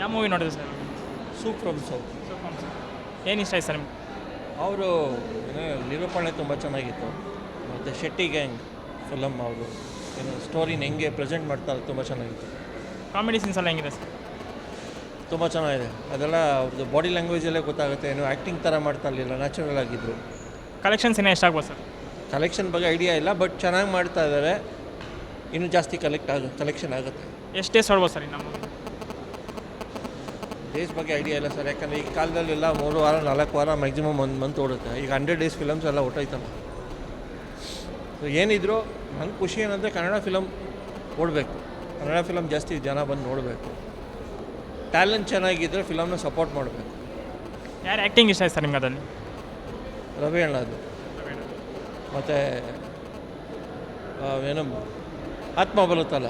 ಯಾವ ಮೂವಿ ನೋಡಿದ್ರಿ sir? Soup from south ಏನು ಇಷ್ಟ ಆಯ್ತು ಸರ್ ನಿಮ್ಗೆ? ಅವರು ನಿರೂಪಣೆ ತುಂಬ ಚೆನ್ನಾಗಿತ್ತು. ಮತ್ತು ಶೆಟ್ಟಿ ಗ್ಯಾಂಗ್ ಫಿಲಮ್ ಅವರು. ಏನು ಸ್ಟೋರಿನ ಹೆಂಗೆ ಪ್ರೆಸೆಂಟ್ ಮಾಡ್ತಾರೆ ತುಂಬ ಚೆನ್ನಾಗಿತ್ತು. ಕಾಮಿಡಿ ಸೀನ್ಸ್ ಎಲ್ಲ ಹೆಂಗಿದೆ ಸರ್? ತುಂಬ ಚೆನ್ನಾಗಿದೆ. ಅದೆಲ್ಲ ಅವ್ರದ್ದು ಬಾಡಿ ಲ್ಯಾಂಗ್ವೇಜಲ್ಲೇ ಗೊತ್ತಾಗುತ್ತೆ. ಏನು ಆ್ಯಕ್ಟಿಂಗ್ ಥರ ಮಾಡ್ತಾ ಇರಲಿಲ್ಲ ನ್ಯಾಚುರಲ್ ಆಗಿದ್ದರು ಕಲೆಕ್ಷನ್ಸ್ ಇನ್ನೂ ಎಷ್ಟಾಗ್ಬೋದು ಸರ್? ಕಲೆಕ್ಷನ್ ಬಗ್ಗೆ ಐಡಿಯಾ ಇಲ್ಲ ಬಟ್ ಚೆನ್ನಾಗಿ ಮಾಡ್ತಾ ಇದ್ದಾರೆ. ಇನ್ನೂ ಜಾಸ್ತಿ ಕಲೆಕ್ಟ್ ಆಗ ಕಲೆಕ್ಷನ್ ಆಗುತ್ತೆ. ಎಷ್ಟೇ ಡೇಸ್ ಹೊಡ್ಬೋದು ಸರ್ ಮೂವಿ ಡೇಸ್ ಬಗ್ಗೆ ಐಡಿಯಾ ಇಲ್ಲ ಸರ್ ಯಾಕಂದರೆ ಈ ಕಾಲದಲ್ಲೆಲ್ಲ ಮೂರು ವಾರ ನಾಲ್ಕು ವಾರ ಮ್ಯಾಕ್ಸಿಮಮ್ ಒಂದು ಮಂತ್ ಓಡುತ್ತೆ. ಈಗ ಹಂಡ್ರೆಡ್ ಡೇಸ್ ಫಿಲಮ್ಸ್ ಎಲ್ಲ ಹೊಟ್ಟೋಯ್ತಲ್ಲ ಸೊ ಏನಿದ್ರು ನಂಗೆ ಖುಷಿ ಏನಂದರೆ ಕನ್ನಡ ಫಿಲಮ್ ಓಡಬೇಕು. ಕನ್ನಡ ಫಿಲಮ್ ಜಾಸ್ತಿ ಜನ ಬಂದು ನೋಡಬೇಕು. ಟ್ಯಾಲೆಂಟ್ ಚೆನ್ನಾಗಿದ್ದರೆ ಫಿಲಮ್ನ ಸಪೋರ್ಟ್ ಮಾಡಬೇಕು. ಯಾರು ಆ್ಯಕ್ಟಿಂಗ್ ಇಷ್ಟ ಆಯ್ತು ಸರ್ ನಿಮ್ಗೆ ಅದರಲ್ಲಿ? ರವಿ ಅಣ್ಣದು ಮತ್ತು ಏನು ಆತ್ಮ ಬರುತ್ತಲ್ಲ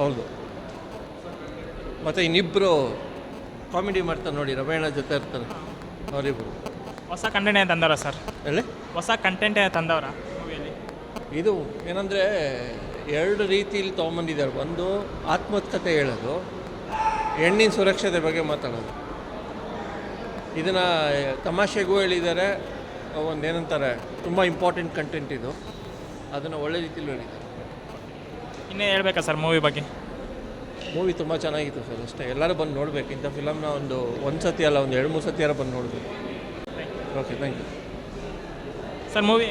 ಹೌದು. ಮತ್ತು ಇನ್ನಿಬ್ಬರು ಕಾಮಿಡಿ ಮಾಡ್ತಾರೆ ನೋಡಿ ರವಿ ಜೊತೆ ಇರ್ತಾರೆ. ಅವರಿಬ್ಬರು ಹೊಸ ಕಂಟೆಂಟೇ ತಂದವರ ಸರ್? ಹೇಳಿ ಹೊಸ ಕಂಟೆಂಟೇ ತಂದವರ ಮೂವಿಯಲ್ಲಿ ಇದು ಏನಂದರೆ ಎರಡು ರೀತಿಯಲ್ಲಿ ತೊಗೊಂಬಂದಿದ್ದಾರೆ. ಒಂದು ಆತ್ಮಕಥೆ ಹೇಳೋದು ಹೆಣ್ಣಿನ ಸುರಕ್ಷತೆ ಬಗ್ಗೆ ಮಾತಾಡೋದು. ಇದನ್ನು ತಮಾಷೆಗೂ ಹೇಳಿದ್ದಾರೆ. ಒಂದು ಏನಂತಾರೆ ತುಂಬ ಇಂಪಾರ್ಟೆಂಟ್ ಕಂಟೆಂಟ್ ಇದು. ಅದನ್ನು ಒಳ್ಳೆ ರೀತಿಯಲ್ಲಿ ಹೇಳಿದ್ದಾರೆ. ಇನ್ನೇ ಹೇಳ್ಬೇಕಾ ಸರ್ ಮೂವಿ ಬಗ್ಗೆ? ಮೂವಿ ತುಂಬ ಚೆನ್ನಾಗಿತ್ತು ಸರ್ ಅಷ್ಟೇ. ಎಲ್ಲರೂ ಬಂದು ನೋಡಬೇಕು. ಇಂಥ ಫಿಲಮ್ನ ಒಂದು ಒಂದು ಸತಿ ಅಲ್ಲ ಒಂದು ಎರಡು ಮೂರು ಸತಿ ಯಾರು ಬಂದು ನೋಡಬೇಕು. Okay thank you sir movie